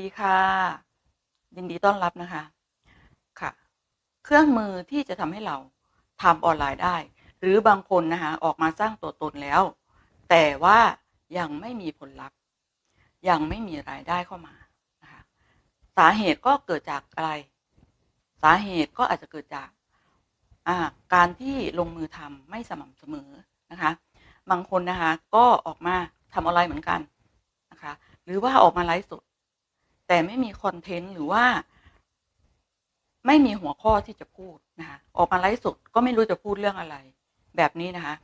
ดีค่ะ ยินดีต้อนรับนะคะ ค่ะ เครื่องมือที่จะทำให้เราทำออนไลน์ได้ หรือบางคนนะคะ ออกมาสร้างตัวตนแล้ว แต่ว่ายังไม่มีผลลัพธ์ ยังไม่มีรายได้เข้ามานะคะสาเหตุก็เกิดจากอะไร สาเหตุก็อาจจะเกิดจากการที่ลงมือทำไม่สม่ำเสมอนะคะ บางคนนะคะก็ออกมาทำออนไลน์เหมือนกันนะคะ หรือว่าออกมาไลฟ์สด แต่ไม่มีคอนเทนต์หรือว่า ไม่มีหัวข้อที่จะพูดนะคะออกมาไลฟ์สดก็ไม่รู้จะพูดเรื่องอะไร แบบนี้นะคะ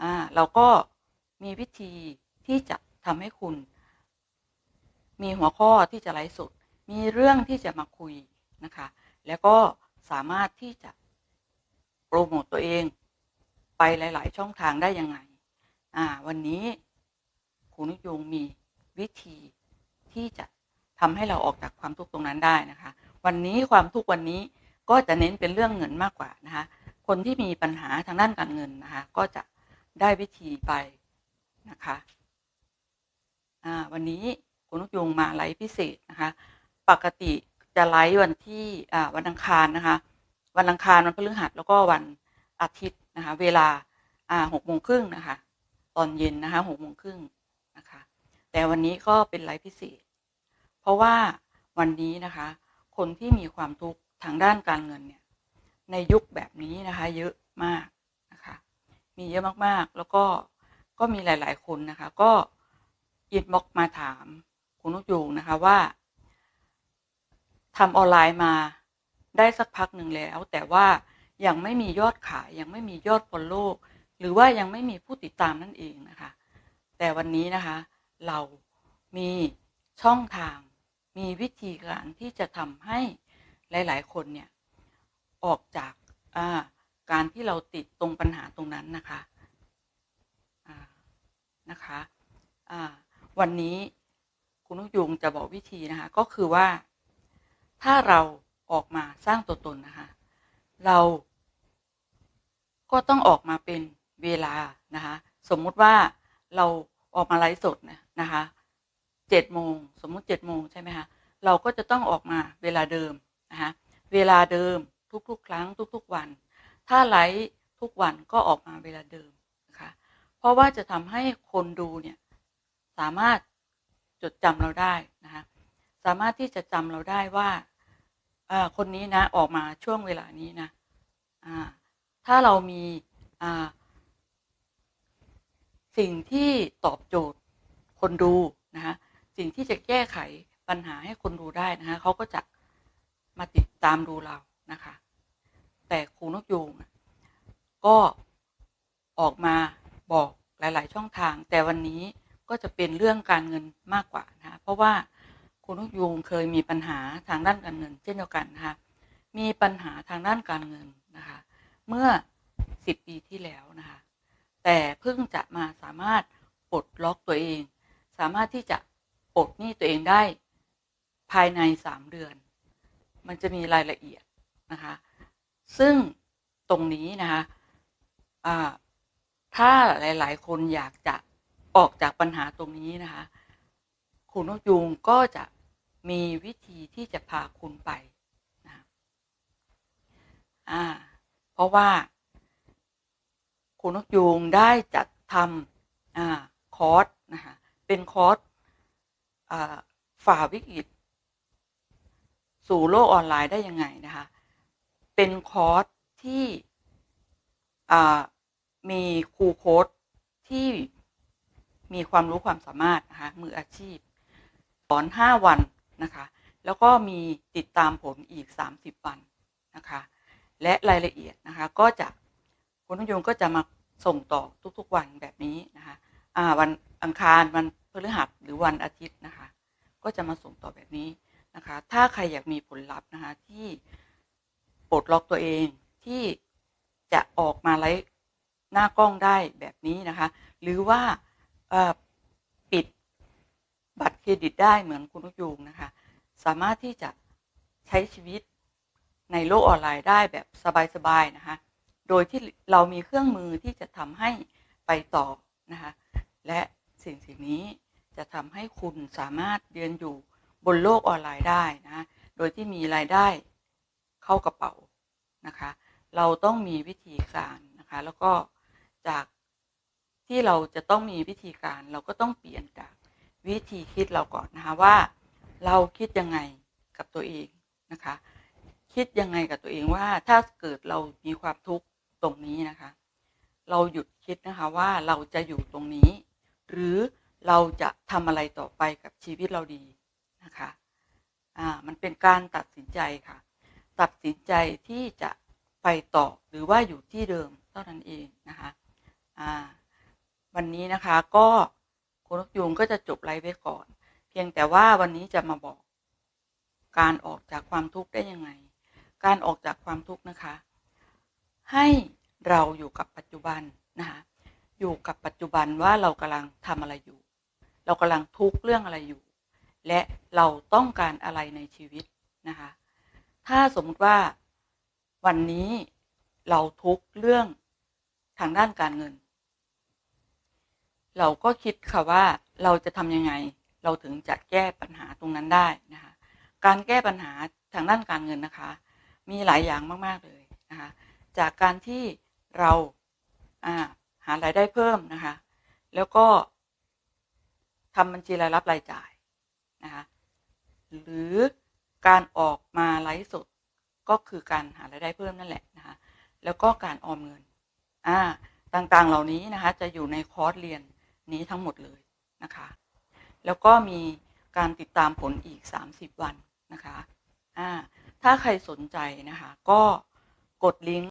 อ่าเราก็มีวิธีที่จะทำให้คุณ มีหัวข้อที่จะไลฟ์สดมีเรื่องที่จะมาคุยนะคะ แล้วก็สามารถที่จะโปรโมตตัวเองไปหลาย ๆ ช่องทางได้ยังไง อ่า วันนี้คุณนุยงมีวิธีที่จะ ทำให้เราออกจากความทุกข์ตรงนั้นได้นะคะ วันนี้ความทุกข์วันนี้ก็จะเน้นเป็นเรื่องเงินมากกว่านะคะ คนที่มีปัญหาทางด้านการเงินนะคะ ก็จะได้วิธีไปนะคะวันนี้คุณนุยงมาไลฟ์พิเศษนะคะ ปกติจะไลฟ์วันที่วันอังคารนะคะ วันอังคารวันพฤหัสแล้วก็วันอาทิตย์นะคะ เวลาหกโมงครึ่งนะคะ ตอนเย็นนะคะหกโมงครึ่งนะคะ แต่วันนี้ก็เป็นไลฟ์พิเศษ เพราะว่าวันนี้นะคะ คนที่มีความทุกข์ทางด้านการเงินเนี่ย ในยุคแบบนี้นะคะ เยอะมากนะคะ มีเยอะมากๆ แล้วก็ก็มีหลาย ๆ คนนะคะ ก็อินบ็อกมาถามคุณนุกยูงนะคะว่าทำออนไลน์มาได้สักพักหนึ่งแล้ว แต่ว่ายังไม่มียอดขายยังไม่มียอดฟอลโล่หรือว่ายังไม่มีผู้ติดตามนั่นเองนะคะ แต่วันนี้นะคะ เรามีช่องทาง มีวิธีการที่จะทำให้หลาย ๆ คนเนี่ยออกจากาการที่เราติดตรงปัญหาตรงนั้นนะคะนะคะวันนี้คุณนุยงจะบอกวิธีนะคะก็คือว่าถ้าเราออกมาสร้างตัวตนนะคะเราก็ต้องออกมาเป็นเวลานะคะสมมุติว่าเราออกมาไลฟ์สดนะนะคะ เจ็ดโมงสมมุติเจ็ดโมงใช่ไหมคะเราก็จะต้องออกมาเวลาเดิมนะคะเวลาเดิมทุกๆ ครั้งทุก ๆ วัน ถ้าไลฟ์ทุกวันก็ออกมาเวลาเดิมนะคะเพราะว่าจะทำให้คนดูเนี่ยสามารถจดจำเราได้นะคะสามารถที่จะจำเราได้ว่าคนนี้นะออกมาช่วงเวลานี้นะถ้าเรามีสิ่งที่ตอบโจทย์คนดูนะคะ สิ่งที่จะแก้ไขปัญหาให้คนดูได้นะคะเขาก็จะมาติดตามดูเรานะคะ แต่ครูนกยูงก็ออกมาบอกหลาย ๆ ช่องทาง แต่วันนี้ก็จะเป็นเรื่องการเงินมากกว่านะคะเพราะว่าครูนกยูงเคยมีปัญหาทางด้านการเงิน เช่นเดียวกันนะคะมีปัญหาทางด้านการเงินนะคะ เมื่อสิบปีที่แล้วนะคะ แต่เพิ่งจะมาสามารถปลดล็อกตัวเอง สามารถที่จะ ปลดหนี้ตัวเองได้ภายในสามเดือน มันจะมีรายละเอียดนะคะ ซึ่งตรงนี้นะคะถ้าหลาย ๆ คนอยากจะออกจากปัญหาตรงนี้นะคะ คุณนกยูงก็จะมีวิธีที่จะพาคุณไปนะอ่า เพราะว่า คุณนกยูงได้จัดทำอ่าคอร์สนะคะเป็นคอร์ส ฝ่าวิกฤตสู่โลกออนไลน์ได้ยังไงนะคะ เป็นคอร์สที่มีครูโค้ดที่มีความรู้ความสามารถนะคะ มืออาชีพ สอน 5 วันนะคะ แล้วก็มีติดตามผลอีก 30 วันนะคะ และรายละเอียดนะคะ ก็จะคุณนยงก็จะมาส่งต่อทุกๆวันแบบนี้นะคะวันอังคารวัน พฤหัสหรือวันอาทิตย์นะคะ ก็จะมาส่งต่อแบบนี้นะคะ ถ้าใครอยากมีผลลัพธ์นะคะที่ปลดล็อกตัวเองที่จะออกมาไลฟ์หน้ากล้องได้แบบนี้นะคะ หรือว่าปิดบัตรเครดิตได้เหมือนคุณนุกยูงนะคะ สามารถที่จะใช้ชีวิตในโลกออนไลน์ได้แบบสบายๆนะคะ โดยที่เรามีเครื่องมือที่จะทำให้ไปต่อนะคะ และสิ่งสิ่งนี้ จะทำให้คุณสามารถเรียนอยู่บนโลกออนไลน์ได้นะ โดยที่มีรายได้เข้ากระเป๋านะคะ เราต้องมีวิธีการนะคะ แล้วก็จากที่เราจะต้องมีวิธีการเราก็ต้องเปลี่ยนจากวิธีคิดเราก่อนนะคะว่า เราคิดยังไงกับตัวเองนะคะ คิดยังไงกับตัวเองว่าถ้าเกิดเรามีความทุกข์ตรงนี้นะคะ เราหยุดคิดนะคะว่าเราจะอยู่ตรงนี้ หรือ เราจะทำอะไรต่อไปกับชีวิตเราดีนะคะอ่ามันเป็นการตัดสินใจค่ะ ตัดสินใจที่จะไปต่อหรือว่าอยู่ที่เดิมเท่านั้นเองนะคะอ่าวันนี้นะคะก็คุณนกยูงก็จะจบไลฟ์ไว้ก่อน เพียงแต่ว่าวันนี้จะมาบอก การออกจากความทุกข์ได้ยังไง การออกจากความทุกข์นะคะ ให้เราอยู่กับปัจจุบันนะคะอยู่กับปัจจุบันว่าเรากำลังทำอะไรอยู่ เรากำลังทุกข์เรื่องอะไรอยู่ และเราต้องการอะไรในชีวิตนะคะ ถ้าสมมติว่าวันนี้เราทุกข์เรื่องทางด้านการเงิน เราก็คิดค่ะว่าเราจะทำยังไง เราถึงจะแก้ปัญหาตรงนั้นได้นะคะ การแก้ปัญหาทางด้านการเงินนะคะ มีหลายอย่างมาก ๆ เลยนะคะ จากการที่เราาหารายได้เพิ่มนะคะ แล้วก็ ทำบัญชีรายรับรายจ่ายนะคะหรือการออกมาไลฟ์สดก็คือการหารายได้เพิ่มนั่นแหละนะคะแล้วก็การออมเงินอ่าต่างๆเหล่านี้นะคะจะอยู่ในคอร์สเรียนนี้ทั้งหมดเลยนะคะแล้วก็มีการติดตามผลอีก 30 วันนะคะอ่าถ้าใครสนใจนะคะก็กดลิงก์